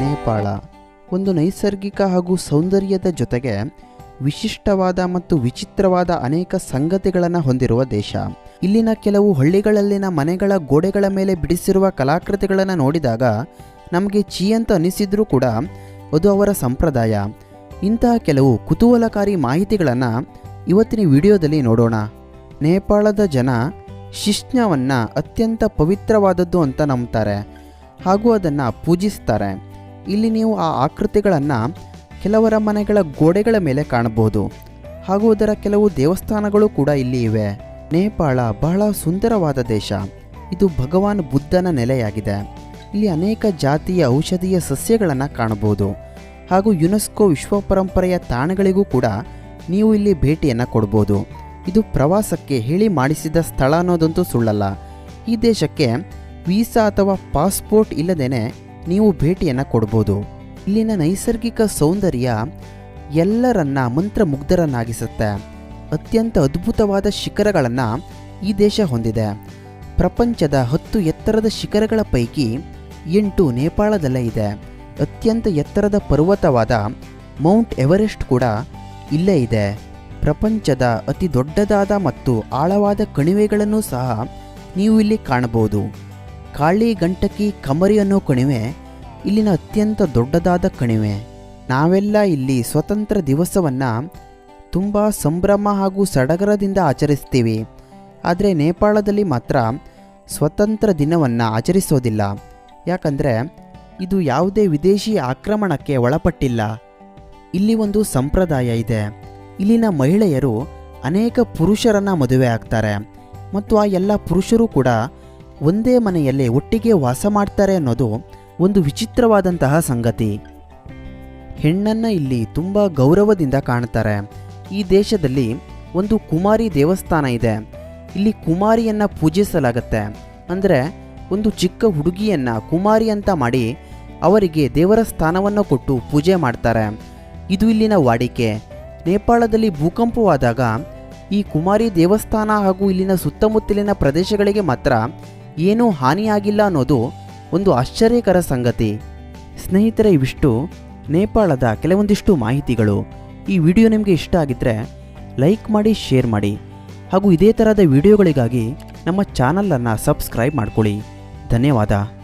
ನೇಪಾಳ, ಒಂದು ನೈಸರ್ಗಿಕ ಹಾಗೂ ಸೌಂದರ್ಯದ ಜೊತೆಗೆ ವಿಶಿಷ್ಟವಾದ ಮತ್ತು ವಿಚಿತ್ರವಾದ ಅನೇಕ ಸಂಗತಿಗಳನ್ನು ಹೊಂದಿರುವ ದೇಶ. ಇಲ್ಲಿನ ಕೆಲವು ಹಳ್ಳಿಗಳಲ್ಲಿನ ಮನೆಗಳ ಗೋಡೆಗಳ ಮೇಲೆ ಬಿಡಿಸಿರುವ ಕಲಾಕೃತಿಗಳನ್ನು ನೋಡಿದಾಗ ನಮಗೆ ಚೀ ಅಂತ ಅನಿಸಿದ್ರೂ ಕೂಡ ಅದು ಅವರ ಸಂಪ್ರದಾಯ. ಇಂತಹ ಕೆಲವು ಕುತೂಹಲಕಾರಿ ಮಾಹಿತಿಗಳನ್ನು ಇವತ್ತಿನ ವಿಡಿಯೋದಲ್ಲಿ ನೋಡೋಣ. ನೇಪಾಳದ ಜನ ಶಿಷ್ಣವನ್ನು ಅತ್ಯಂತ ಪವಿತ್ರವಾದದ್ದು ಅಂತ ನಂಬ್ತಾರೆ ಹಾಗೂ ಅದನ್ನು ಪೂಜಿಸ್ತಾರೆ. ಇಲ್ಲಿ ನೀವು ಆ ಆಕೃತಿಗಳನ್ನು ಕೆಲವರ ಮನೆಗಳ ಗೋಡೆಗಳ ಮೇಲೆ ಕಾಣಬಹುದು. ಹಾಗೂ ಅದರ ಕೆಲವು ದೇವಸ್ಥಾನಗಳು ಕೂಡ ಇಲ್ಲಿ ಇವೆ. ನೇಪಾಳ ಬಹಳ ಸುಂದರವಾದ ದೇಶ. ಇದು ಭಗವಾನ್ ಬುದ್ಧನ ನೆಲೆಯಾಗಿದೆ. ಇಲ್ಲಿ ಅನೇಕ ಜಾತಿಯ ಔಷಧೀಯ ಸಸ್ಯಗಳನ್ನು ಕಾಣಬಹುದು. ಹಾಗೂ ಯುನೆಸ್ಕೋ ವಿಶ್ವ ಪರಂಪರೆಯ ತಾಣಗಳಿಗೂ ಕೂಡ ನೀವು ಇಲ್ಲಿ ಭೇಟಿಯನ್ನು ಕೊಡ್ಬೋದು. ಇದು ಪ್ರವಾಸಕ್ಕೆ ಹೇಳಿ ಮಾಡಿಸಿದ ಸ್ಥಳ ಅನ್ನೋದಂತೂ ಸುಳ್ಳಲ್ಲ. ಈ ದೇಶಕ್ಕೆ ವೀಸಾ ಅಥವಾ ಪಾಸ್ಪೋರ್ಟ್ ಇಲ್ಲದೇನೆ ನೀವು ಭೇಟಿಯನ್ನು ಕೊಡ್ಬೋದು. ಇಲ್ಲಿನ ನೈಸರ್ಗಿಕ ಸೌಂದರ್ಯ ಎಲ್ಲರನ್ನ ಮಂತ್ರಮುಗ್ಧರನ್ನಾಗಿಸುತ್ತೆ. ಅತ್ಯಂತ ಅದ್ಭುತವಾದ ಶಿಖರಗಳನ್ನು ಈ ದೇಶ ಹೊಂದಿದೆ. ಪ್ರಪಂಚದ ಹತ್ತು ಎತ್ತರದ ಶಿಖರಗಳ ಪೈಕಿ ಎಂಟು ನೇಪಾಳದಲ್ಲೇ ಇದೆ. ಅತ್ಯಂತ ಎತ್ತರದ ಪರ್ವತವಾದ ಮೌಂಟ್ ಎವರೆಸ್ಟ್ ಕೂಡ ಇಲ್ಲೇ ಇದೆ. ಪ್ರಪಂಚದ ಅತಿ ದೊಡ್ಡದಾದ ಮತ್ತು ಆಳವಾದ ಕಣಿವೆಗಳನ್ನು ಸಹ ನೀವು ಇಲ್ಲಿ ಕಾಣಬಹುದು. ಕಾಳಿ ಗಂಟಕಿ ಕಮರಿ ಅನ್ನೋ ಕಣಿವೆ ಇಲ್ಲಿನ ಅತ್ಯಂತ ದೊಡ್ಡದಾದ ಕಣಿವೆ. ನಾವೆಲ್ಲ ಇಲ್ಲಿ ಸ್ವತಂತ್ರ ದಿವಸವನ್ನು ತುಂಬ ಸಂಭ್ರಮ ಹಾಗೂ ಸಡಗರದಿಂದ ಆಚರಿಸ್ತೀವಿ. ಆದರೆ ನೇಪಾಳದಲ್ಲಿ ಮಾತ್ರ ಸ್ವತಂತ್ರ ದಿನವನ್ನು ಆಚರಿಸೋದಿಲ್ಲ. ಯಾಕಂದರೆ ಇದು ಯಾವುದೇ ವಿದೇಶಿ ಆಕ್ರಮಣಕ್ಕೆ ಒಳಪಟ್ಟಿಲ್ಲ. ಇಲ್ಲಿ ಒಂದು ಸಂಪ್ರದಾಯ ಇದೆ. ಇಲ್ಲಿನ ಮಹಿಳೆಯರು ಅನೇಕ ಪುರುಷರನ್ನು ಮದುವೆ ಆಗ್ತಾರೆ. ಮತ್ತು ಆ ಎಲ್ಲ ಪುರುಷರು ಕೂಡ ಒಂದೇ ಮನೆಯಲ್ಲಿ ಒಟ್ಟಿಗೆ ವಾಸ ಮಾಡ್ತಾರೆ ಅನ್ನೋದು ಒಂದು ವಿಚಿತ್ರವಾದಂತಹ ಸಂಗತಿ. ಹೆಣ್ಣನ್ನು ಇಲ್ಲಿ ತುಂಬ ಗೌರವದಿಂದ ಕಾಣ್ತಾರೆ. ಈ ದೇಶದಲ್ಲಿ ಒಂದು ಕುಮಾರಿ ದೇವಸ್ಥಾನ ಇದೆ. ಇಲ್ಲಿ ಕುಮಾರಿಯನ್ನು ಪೂಜಿಸಲಾಗತ್ತೆ. ಅಂದರೆ ಒಂದು ಚಿಕ್ಕ ಹುಡುಗಿಯನ್ನು ಕುಮಾರಿ ಅಂತ ಮಾಡಿ ಅವರಿಗೆ ದೇವರ ಸ್ಥಾನವನ್ನು ಕೊಟ್ಟು ಪೂಜೆ ಮಾಡ್ತಾರೆ. ಇದು ಇಲ್ಲಿನ ವಾಡಿಕೆ. ನೇಪಾಳದಲ್ಲಿ ಭೂಕಂಪವಾದಾಗ ಈ ಕುಮಾರಿ ದೇವಸ್ಥಾನ ಹಾಗೂ ಇಲ್ಲಿನ ಸುತ್ತಮುತ್ತಲಿನ ಪ್ರದೇಶಗಳಿಗೆ ಮಾತ್ರ ಏನೂ ಹಾನಿಯಾಗಿಲ್ಲ ಅನ್ನೋದು ಒಂದು ಆಶ್ಚರ್ಯಕರ ಸಂಗತಿ. ಸ್ನೇಹಿತರೆ, ಇವಿಷ್ಟು ನೇಪಾಳದ ಕೆಲವೊಂದಿಷ್ಟು ಮಾಹಿತಿಗಳು. ಈ ವಿಡಿಯೋ ನಿಮಗೆ ಇಷ್ಟ ಆಗಿದ್ದರೆ ಲೈಕ್ ಮಾಡಿ, ಶೇರ್ ಮಾಡಿ. ಹಾಗೂ ಇದೇ ಥರದ ವಿಡಿಯೋಗಳಿಗಾಗಿ ನಮ್ಮ ಚಾನಲನ್ನು ಸಬ್ಸ್ಕ್ರೈಬ್ ಮಾಡ್ಕೊಳ್ಳಿ. ಧನ್ಯವಾದ.